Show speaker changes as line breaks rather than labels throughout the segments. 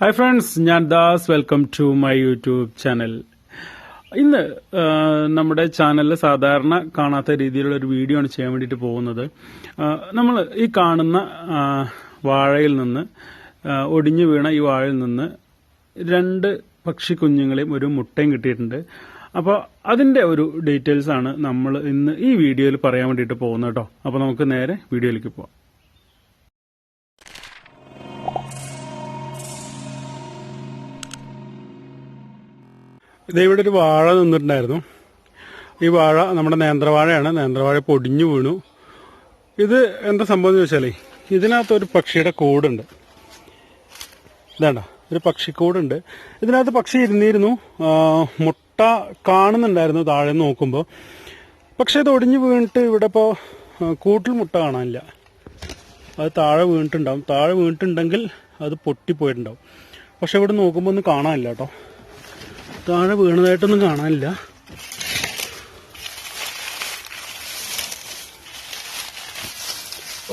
Hi friends ഞാൻ Das. Welcome to my YouTube channel ഇന്ന് നമ്മുടെ ചാനലിൽ സാധാരണ കാണാത്ത രീതിയിലുള്ള ഒരു വീഡിയോ ആണ് ചെയ്യാൻ വേണ്ടിയിട്ട് പോകുന്നത്. നമ്മൾ ഈ കാണുന്ന വാഴയിൽ നിന്ന് ഒടിഞ്ഞു വീണ ഈ വാഴയിൽ നിന്ന് രണ്ട് പക്ഷി കുഞ്ഞുങ്ങളെയും ഒരു മുട്ടയും കിട്ടിയിട്ടുണ്ട്. അപ്പോൾ അതിന്റെ ഒരു ഡീറ്റെയിൽസ് ആണ് നമ്മൾ ഇന്ന് ഈ വീഡിയോയിൽ പറയാൻ വേണ്ടിയിട്ട് പോകുന്നത് കേട്ടോ. അപ്പോൾ നമുക്ക് നേരെ വീഡിയോയിലേക്ക് പോവാം. ഇത് ഇവിടെ ഒരു വാഴ നിന്നിട്ടുണ്ടായിരുന്നു. ഈ വാഴ നമ്മുടെ നേന്ത്രവാഴയാണ്. നേന്ത്രവാഴ പൊടിഞ്ഞു വീണു. ഇത് എന്താ സംഭവം എന്ന് ചോദിച്ചാലേ ഇതിനകത്ത് ഒരു പക്ഷിയുടെ കൂടുണ്ട്. ഇതാണ്ട ഒരു പക്ഷിക്കൂടുണ്ട് ഇതിനകത്ത് പക്ഷി ഇരുന്നിരുന്നു. മുട്ട കാണുന്നുണ്ടായിരുന്നു താഴെ നോക്കുമ്പോൾ പക്ഷേ ഇത് ഒടിഞ്ഞു വീണിട്ട് ഇവിടെ ഇപ്പോൾ കൂട്ടിൽ മുട്ട കാണാനില്ല. അത് താഴെ വീണിട്ടുണ്ടാവും. താഴെ വീണിട്ടുണ്ടെങ്കിൽ അത് പൊട്ടിപ്പോയിട്ടുണ്ടാവും. പക്ഷെ ഇവിടെ നോക്കുമ്പോൾ ഒന്നും കാണാനില്ല കേട്ടോ. താഴെ വീണതായിട്ടൊന്നും കാണാനില്ല.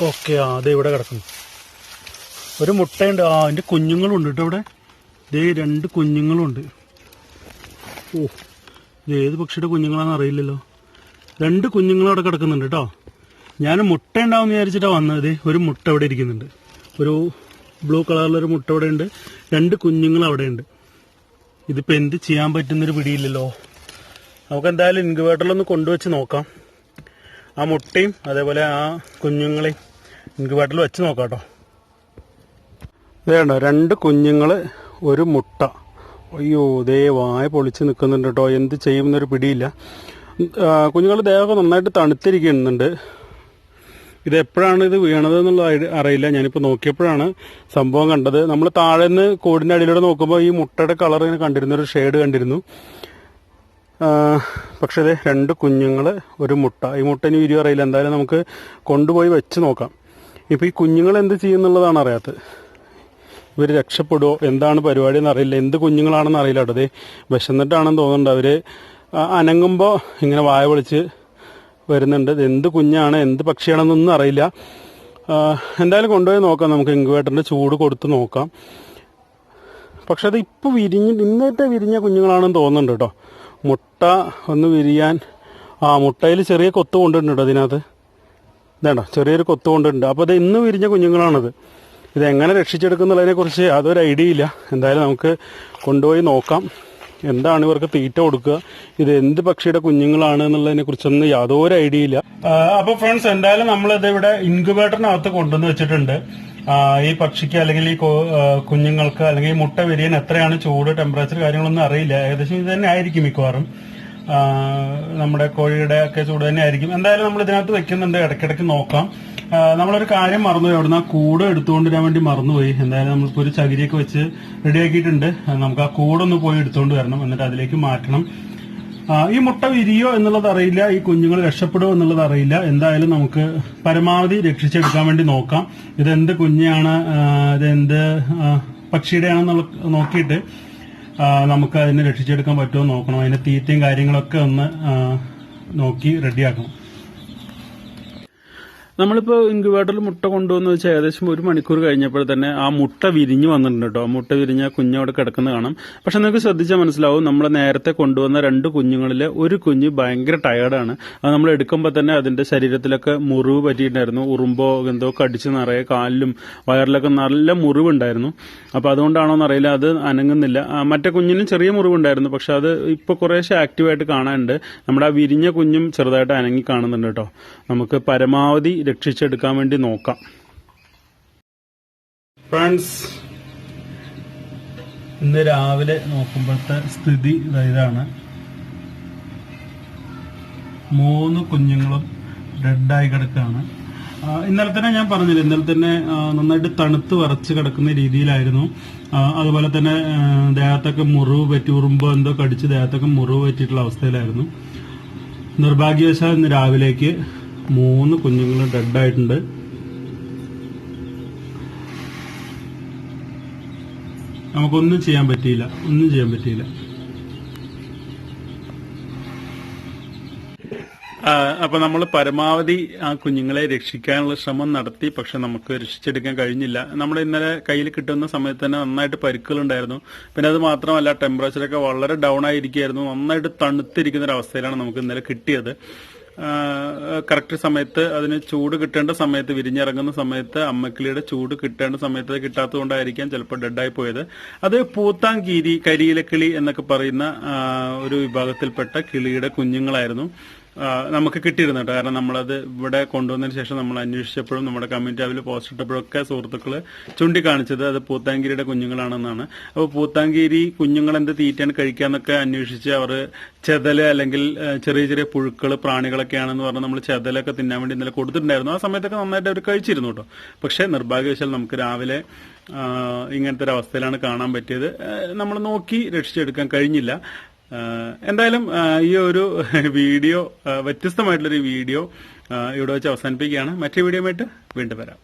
ഓക്കെ ആ അതെ ഇവിടെ കിടക്കുന്നു. ഒരു മുട്ടയുണ്ട്. ആ അതിന്റെ കുഞ്ഞുങ്ങളുണ്ട് കേട്ടോ ഇവിടെ. ദേ രണ്ട് കുഞ്ഞുങ്ങളുണ്ട്. ഓ ഏത് പക്ഷിയുടെ കുഞ്ഞുങ്ങളാണെന്ന് അറിയില്ലല്ലോ. രണ്ട് കുഞ്ഞുങ്ങളും അവിടെ കിടക്കുന്നുണ്ട് കേട്ടോ. ഞാൻ മുട്ട ഉണ്ടാവും വിചാരിച്ചിട്ടാണ് വന്നത് ഒരു മുട്ട അവിടെ ഇരിക്കുന്നുണ്ട്. ഒരു ബ്ലൂ കളറിലൊരു മുട്ട അവിടെ ഉണ്ട്. രണ്ട് കുഞ്ഞുങ്ങളും അവിടെ ഉണ്ട് ഇതിപ്പോ എന്ത് ചെയ്യാൻ പറ്റുന്നൊരു പിടിയില്ലല്ലോ. നമുക്ക് എന്തായാലും ഇൻക്യുബേറ്ററിലൊന്ന് കൊണ്ടുവച്ച് നോക്കാം. ആ മുട്ടയും അതേപോലെ ആ കുഞ്ഞുങ്ങളെയും ഇൻക്യുബേറ്ററിൽ വെച്ച് നോക്കാം കേട്ടോ ഇതേണ്ട രണ്ട് കുഞ്ഞുങ്ങൾ ഒരു മുട്ട. അയ്യോ ദേ വായ പൊളിച്ച് നിൽക്കുന്നുണ്ട് കേട്ടോ. എന്ത് ചെയ്യുമെന്നൊരു പിടിയില്ല. കുഞ്ഞുങ്ങൾ ദേഹമൊക്കെ നന്നായിട്ട് തണുത്തിരിക്കുന്നുണ്ട്. ഇത് എപ്പോഴാണ് ഇത് വീണത് എന്നുള്ള അറിയില്ല. ഞാനിപ്പോൾ നോക്കിയപ്പോഴാണ് സംഭവം കണ്ടത്. നമ്മൾ താഴെ നിന്ന് കോടിന്റെ അടിയിലൂടെ നോക്കുമ്പോൾ ഈ മുട്ടയുടെ കളർ ഇങ്ങനെ കണ്ടിരുന്നു ഒരു ഷെയ്ഡ് കണ്ടിരുന്നു. പക്ഷെ ഇത് രണ്ട് കുഞ്ഞുങ്ങൾ ഒരു മുട്ട. ഈ മുട്ട ഇനി വിരിയോ അറിയില്ല. എന്തായാലും നമുക്ക് കൊണ്ടുപോയി വെച്ച് നോക്കാം. ഇപ്പോൾ ഈ കുഞ്ഞുങ്ങൾ എന്ത് ചെയ്യുന്നുള്ളതാണ് അറിയാത്തത്. ഇവർ രക്ഷപ്പെടുമോ എന്താണ് പരിപാടി എന്ന് അറിയില്ല എന്ത് കുഞ്ഞുങ്ങളാണെന്ന് അറിയില്ല കേട്ടോ അതെ വിശന്നിട്ടാണെന്ന് തോന്നുന്നുണ്ട് അവർ അനങ്ങുമ്പോൾ ഇങ്ങനെ വായ പൊളിച്ച് വരുന്നുണ്ട്. ഇത് എന്ത് കുഞ്ഞാണ് എന്ത് പക്ഷിയാണെന്നൊന്നും അറിയില്ല. എന്തായാലും കൊണ്ടുപോയി നോക്കാം. നമുക്ക് ഇൻക്യുബേറ്ററിന്റെ ചൂട് കൊടുത്ത് നോക്കാം. പക്ഷെ അത് ഇപ്പോൾ വിരിഞ്ഞ് ഇന്നത്തെ വിരിഞ്ഞ കുഞ്ഞുങ്ങളാണെന്ന് തോന്നുന്നുണ്ട് കേട്ടോ. മുട്ട ഒന്ന് വിരിയാൻ ആ മുട്ടയിൽ ചെറിയ കൊത്ത് കൊണ്ടിട്ടുണ്ട് അതിനകത്ത് ഇതാണ്ടോ ചെറിയൊരു കൊത്ത് കൊണ്ടിട്ടുണ്ട് അപ്പോൾ ഇത് ഇന്ന് വിരിഞ്ഞ കുഞ്ഞുങ്ങളാണത്. ഇത് എങ്ങനെ രക്ഷിച്ചെടുക്കുന്നുള്ളതിനെ കുറിച്ച് യാതൊരു ഐഡിയ ഇല്ല. എന്തായാലും നമുക്ക് കൊണ്ടുപോയി നോക്കാം. എന്താണ് ഇവർക്ക് തീറ്റ കൊടുക്കുക? ഇത് എന്ത് പക്ഷിയുടെ കുഞ്ഞുങ്ങളാണ് എന്നുള്ളതിനെ കുറിച്ചൊന്നും യാതൊരു ഐഡിയ ഇല്ല. അപ്പൊ ഫ്രണ്ട്സ് എന്തായാലും നമ്മളിത് ഇവിടെ ഇൻക്യുബേറ്ററിനകത്ത് കൊണ്ടുവന്ന് വെച്ചിട്ടുണ്ട്. ഈ പക്ഷിക്ക് അല്ലെങ്കിൽ ഈ കുഞ്ഞുങ്ങൾക്ക് അല്ലെങ്കിൽ ഈ മുട്ട വിരിയാൻ എത്രയാണ് ചൂട് ടെമ്പറേച്ചർ കാര്യങ്ങളൊന്നും അറിയില്ല. ഏകദേശം ഇത് തന്നെ ആയിരിക്കും മിക്കവാറും. നമ്മുടെ കോഴിയുടെ ഒക്കെ ചൂട് തന്നെ ആയിരിക്കും. എന്തായാലും നമ്മൾ ഇതിനകത്ത് വെക്കുന്നുണ്ട്. ഇടയ്ക്കിടയ്ക്ക് നോക്കാം. നമ്മളൊരു കാര്യം മറന്നുപോയി. അവിടുന്ന് ആ കൂട് എടുത്തുകൊണ്ടിരാൻ വേണ്ടി മറന്നുപോയി. എന്തായാലും നമ്മളിപ്പോ ഒരു ചകിരിയൊക്കെ വെച്ച് റെഡിയാക്കിയിട്ടുണ്ട്. നമുക്ക് ആ കൂടൊന്ന് പോയി എടുത്തുകൊണ്ട് വരണം. എന്നിട്ട് അതിലേക്ക് മാറ്റണം. ഈ മുട്ട വിരിയോ എന്നുള്ളത് അറിയില്ല. ഈ കുഞ്ഞുങ്ങൾ രക്ഷപ്പെടുമോ എന്നുള്ളത് അറിയില്ല. എന്തായാലും നമുക്ക് പരമാവധി രക്ഷിച്ചെടുക്കാൻ വേണ്ടി നോക്കാം. ഇതെന്ത് കുഞ്ഞാണ്? ഇതെന്ത് പക്ഷിയുടെയാണെന്നുള്ള നോക്കിയിട്ട് നമുക്ക് അതിനെ രക്ഷിച്ചെടുക്കാൻ പറ്റുമോ നോക്കണം. അതിന്റെ തീറ്റയും കാര്യങ്ങളൊക്കെ ഒന്ന് നോക്കി റെഡിയാക്കണം. നമ്മളിപ്പോൾ ഇൻക്യുബേറ്ററിൽ മുട്ട കൊണ്ടുവന്ന് വെച്ചാൽ ഏകദേശം ഒരു മണിക്കൂർ കഴിഞ്ഞപ്പോൾ തന്നെ ആ മുട്ട വിരിഞ്ഞ് വന്നിട്ടുണ്ട് കേട്ടോ. മുട്ട വിരിഞ്ഞ കുഞ്ഞവിടെ കിടക്കുന്നത് കാണാം. പക്ഷെ നിങ്ങൾക്ക് ശ്രദ്ധിച്ചാൽ മനസ്സിലാവും നമ്മൾ നേരത്തെ കൊണ്ടുവന്ന രണ്ട് കുഞ്ഞുങ്ങളിൽ ഒരു കുഞ്ഞ് ഭയങ്കര ടയേർഡാണ് അത് നമ്മൾ എടുക്കുമ്പോൾ തന്നെ അതിന്റെ ശരീരത്തിലൊക്കെ മുറിവ് പറ്റിയിട്ടുണ്ടായിരുന്നു. ഉറുമ്പോ എന്തോ കടിച്ച് നിറയെ കാലിലും വയറിലൊക്കെ നല്ല മുറിവുണ്ടായിരുന്നു. അപ്പോൾ അതുകൊണ്ടാണോ എന്നറിയില്ല അത് അനങ്ങുന്നില്ല. മറ്റേ കുഞ്ഞിനും ചെറിയ മുറിവുണ്ടായിരുന്നു പക്ഷെ അത് ഇപ്പോൾ കുറേശ്ശെ ആക്റ്റീവായിട്ട് കാണാനുണ്ട്. നമ്മുടെ ആ വിരിഞ്ഞ കുഞ്ഞും ചെറുതായിട്ട് അനങ്ങി കാണുന്നുണ്ട് കേട്ടോ. നമുക്ക് പരമാവധി രക്ഷിച്ചെടുക്കാൻ വേണ്ടി നോക്കാം. ഫ്രണ്ട്സ് ഇന്ന് രാവിലെ നോക്കുമ്പോഴത്തെ സ്ഥിതി ഇതാണ്. മൂന്ന് കുഞ്ഞുങ്ങളും ഡെഡായി കിടക്കുകയാണ്. ഇന്നലെ തന്നെ ഞാൻ പറഞ്ഞില്ല ഇന്നലെ തന്നെ നന്നായിട്ട് തണുത്ത് വറച്ച് കിടക്കുന്ന രീതിയിലായിരുന്നു. അതുപോലെ തന്നെ ദേഹത്തൊക്കെ മുറിവ് പറ്റി ഉറുമ്പോ എന്തോ കടിച്ച് ദേഹത്തൊക്കെ മുറിവ് പറ്റിയിട്ടുള്ള അവസ്ഥയിലായിരുന്നു. നിർഭാഗ്യവശാൽ ഇന്ന് രാവിലേക്ക് മൂന്ന് കുഞ്ഞുങ്ങൾ ഡെഡായിട്ടുണ്ട്. നമുക്കൊന്നും ചെയ്യാൻ പറ്റിയില്ല. ഒന്നും ചെയ്യാൻ പറ്റിയില്ല. അപ്പൊ നമ്മൾ പരമാവധി ആ കുഞ്ഞുങ്ങളെ രക്ഷിക്കാനുള്ള ശ്രമം നടത്തി പക്ഷെ നമുക്ക് രക്ഷിച്ചെടുക്കാൻ കഴിഞ്ഞില്ല. നമ്മൾ ഇന്നലെ കയ്യിൽ കിട്ടുന്ന സമയത്ത് തന്നെ നന്നായിട്ട് പരിക്കുകളുണ്ടായിരുന്നു പിന്നെ അത് മാത്രമല്ല ടെമ്പറേച്ചറൊക്കെ വളരെ ഡൗൺ ആയിരിക്കുകയായിരുന്നു നന്നായിട്ട് തണുത്തിരിക്കുന്ന ഒരു അവസ്ഥയിലാണ് നമുക്ക് ഇന്നലെ കിട്ടിയത്. കറക്റ്റ് സമയത്ത് അതിന് ചൂട് കിട്ടേണ്ട സമയത്ത് വിരിഞ്ഞിറങ്ങുന്ന സമയത്ത് അമ്മക്കിളിയുടെ ചൂട് കിട്ടേണ്ട സമയത്ത് കിട്ടാത്തതുകൊണ്ടായിരിക്കാം ചിലപ്പോൾ ഡെഡായി പോയത്. അത് പൂത്താങ്കീരി കരിയിലക്കിളി എന്നൊക്കെ പറയുന്ന ഒരു വിഭാഗത്തിൽപ്പെട്ട കിളിയുടെ കുഞ്ഞുങ്ങളായിരുന്നു. നമുക്ക് കിട്ടിയിരുന്നു കേട്ടോ. കാരണം നമ്മളത് ഇവിടെ കൊണ്ടുവന്നതിന് ശേഷം നമ്മൾ അന്വേഷിച്ചപ്പോഴും നമ്മുടെ കമ്മ്യൂണിറ്റി അവയിൽ പോസ്റ്റ് ഇട്ടപ്പോഴൊക്കെ സുഹൃത്തുക്കൾ ചൂണ്ടിക്കാണിച്ചത് അത് പൂത്താങ്കിരിയുടെ കുഞ്ഞുങ്ങളാണെന്നാണ്. അപ്പോൾ പൂത്താങ്കിരി കുഞ്ഞുങ്ങൾ എന്ത് തീറ്റാണ് കഴിക്കാന്നൊക്കെ അന്വേഷിച്ച് അവർ ചെതൽ അല്ലെങ്കിൽ ചെറിയ ചെറിയ പുഴുക്കൾ പ്രാണികളൊക്കെയാണെന്ന് പറഞ്ഞ് നമ്മൾ ചെതലൊക്കെ തിന്നാൻ വേണ്ടി ഇന്നലെ കൊടുത്തിട്ടുണ്ടായിരുന്നു. ആ സമയത്തൊക്കെ നന്നായിട്ട് അവർ കഴിച്ചിരുന്നു കേട്ടോ. പക്ഷെ നിർഭാഗ്യവശാൽ നമുക്ക് രാവിലെ ഇങ്ങനത്തെ ഒരു അവസ്ഥയിലാണ് കാണാൻ പറ്റിയത്. നമ്മൾ നോക്കി രക്ഷിച്ചെടുക്കാൻ കഴിഞ്ഞില്ല. എന്തായാലും ഈ ഒരു വീഡിയോ വ്യത്യസ്തമായിട്ടുള്ളൊരു വീഡിയോ ഇവിടെ വെച്ച് അവസാനിപ്പിക്കുകയാണ്. മറ്റേ വീഡിയോ ആയിട്ട് വീണ്ടും വരാം.